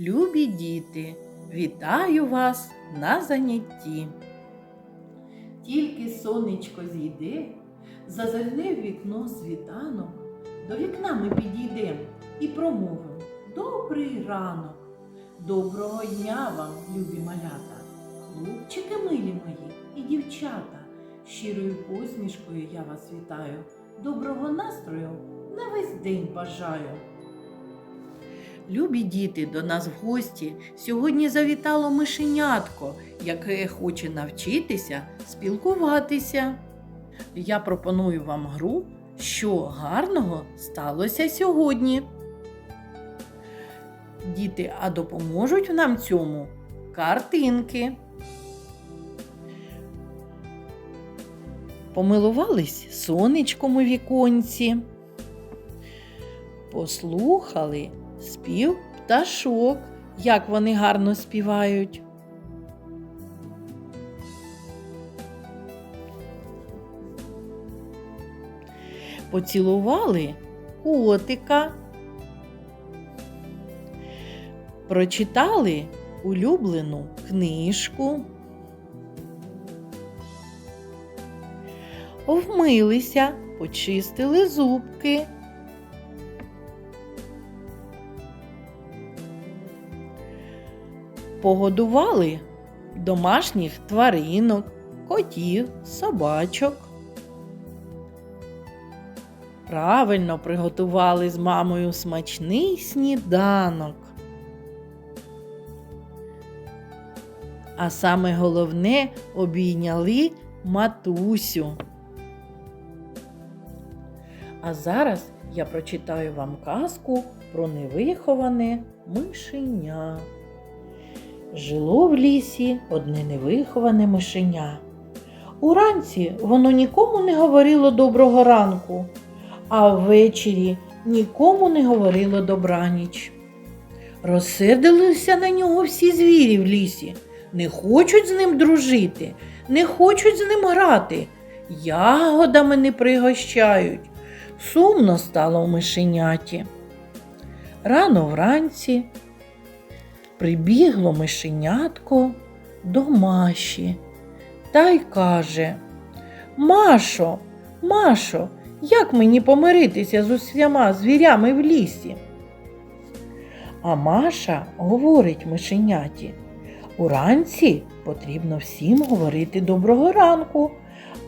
Любі діти, вітаю вас на занятті. Тільки сонечко зійде, зазирне в вікно світанок, до вікна ми підійдемо і промовимо Добрий ранок, доброго дня вам, любі малята, хлопчики милі мої і дівчата. Щирою посмішкою я вас вітаю, доброго настрою на весь день бажаю. Любі діти, до нас в гості сьогодні завітало мишенятко, яке хоче навчитися спілкуватися. Я пропоную вам гру, що гарного сталося сьогодні. Діти, а допоможуть нам цьому картинки. Помилувались сонечком у віконці. Послухали спів пташок, як вони гарно співають. Поцілували котика. Прочитали улюблену книжку. Вмилися, почистили зубки. Погодували домашніх тваринок, котів, собачок. Правильно приготували з мамою смачний сніданок. А саме головне обійняли матусю. А зараз я прочитаю вам казку про невиховане мишеня. Жило в лісі одне невиховане мишеня. Уранці воно нікому не говорило доброго ранку, а ввечері нікому не говорило добраніч. Розсердилися на нього всі звірі в лісі, не хочуть з ним дружити, не хочуть з ним грати, ягодами не пригощають. Сумно стало в мишеняті. Рано вранці прибігло мишенятко до Маші та й каже Машо, Машо, як мені помиритися з усіма звірями в лісі? А Маша говорить мишеняті Уранці потрібно всім говорити доброго ранку,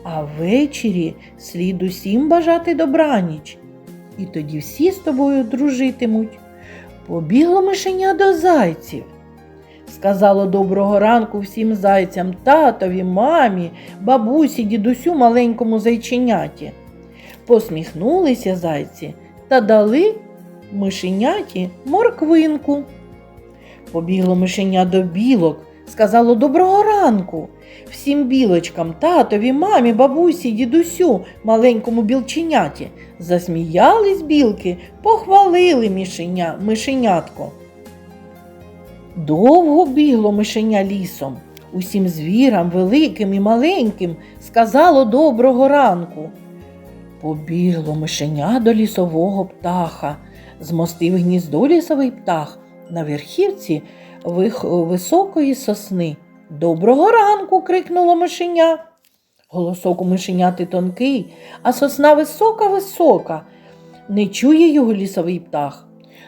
а ввечері слід усім бажати добраніч. І тоді всі з тобою дружитимуть. Побігло мишеня до зайців. Сказало доброго ранку всім зайцям, татові, мамі, бабусі, дідусю маленькому зайченяті. Посміхнулися зайці та дали мишеняті морквинку. Побігло мишеня до білок, сказало доброго ранку. Всім білочкам, татові, мамі, бабусі, дідусю, маленькому білченяті. Засміялись білки, похвалили мишеня, мишенятко. Довго бігло мишеня лісом. Усім звірам, великим і маленьким, сказало доброго ранку. Побігло мишеня до лісового птаха, змостив гніздо лісовий птах на верхівці високої сосни. Доброго ранку. крикнуло мишеня. Голосок у мишеняти тонкий, а сосна висока висока. Не чує його лісовий птах.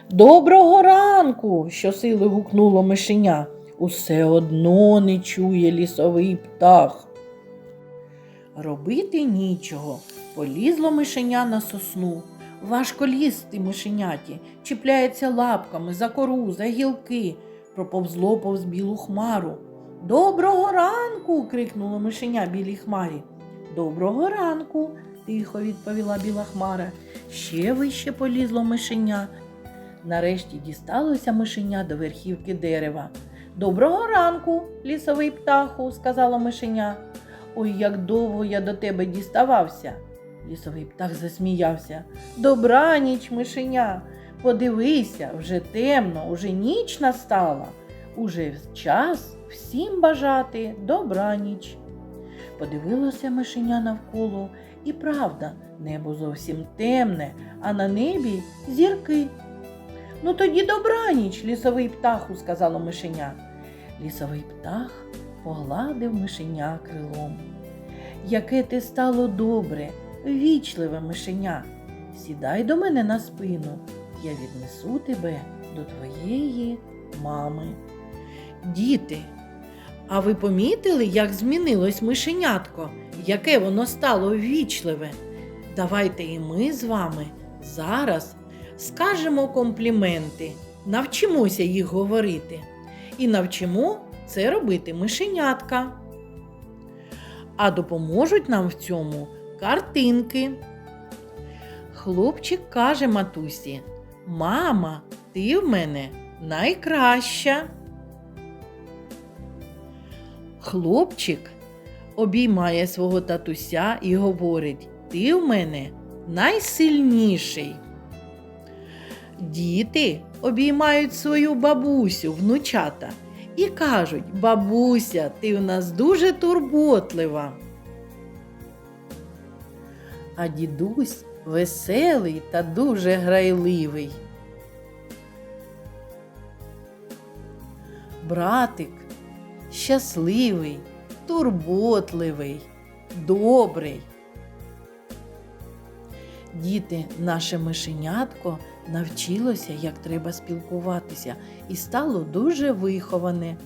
Доброго ранку. щосили гукнуло мишеня. Усе одно не чує лісовий птах. Робити нічого. Полізло мишеня на сосну. Важко лізти мишеняті, чіпляється лапками за кору, за гілки, проповзло повз білу хмару. Доброго ранку. крикнуло мишеня білій хмарі. Доброго ранку, тихо відповіла біла хмара. Ще вище полізло мишеня. Нарешті дісталося мишеня до верхівки дерева. Доброго ранку, лісовий птаху, сказала мишеня. Ой, як довго я до тебе діставався. Лісовий птах засміявся. Добраніч, мишеня. Подивися, вже темно, уже ніч настала. Уже час всім бажати добраніч. Подивилося мишеня навколо, і правда, небо зовсім темне, а на небі зірки. Ну тоді добраніч, лісовий птаху, сказало мишеня. Лісовий птах погладив мишеня крилом. Яке ти стало добре, вічливе мишеня. Сідай до мене на спину, я віднесу тебе до твоєї мами. Діти, а ви помітили, як змінилось мишенятко, яке воно стало ввічливе? Давайте і ми з вами зараз скажемо компліменти, навчимося їх говорити і навчимо це робити мишенятка. А допоможуть нам в цьому картинки. Хлопчик каже матусі: Мама, ти в мене найкраща. Хлопчик обіймає свого татуся і говорить: Ти в мене найсильніший. Діти обіймають свою бабусю, внучата, і кажуть: Бабуся, ти в нас дуже турботлива. А дідусь веселий та дуже грайливий. Братик щасливий, турботливий, добрий. Діти, наше мишенятко навчилося, як треба спілкуватися, і стало дуже виховане,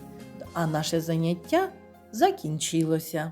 а наше заняття закінчилося.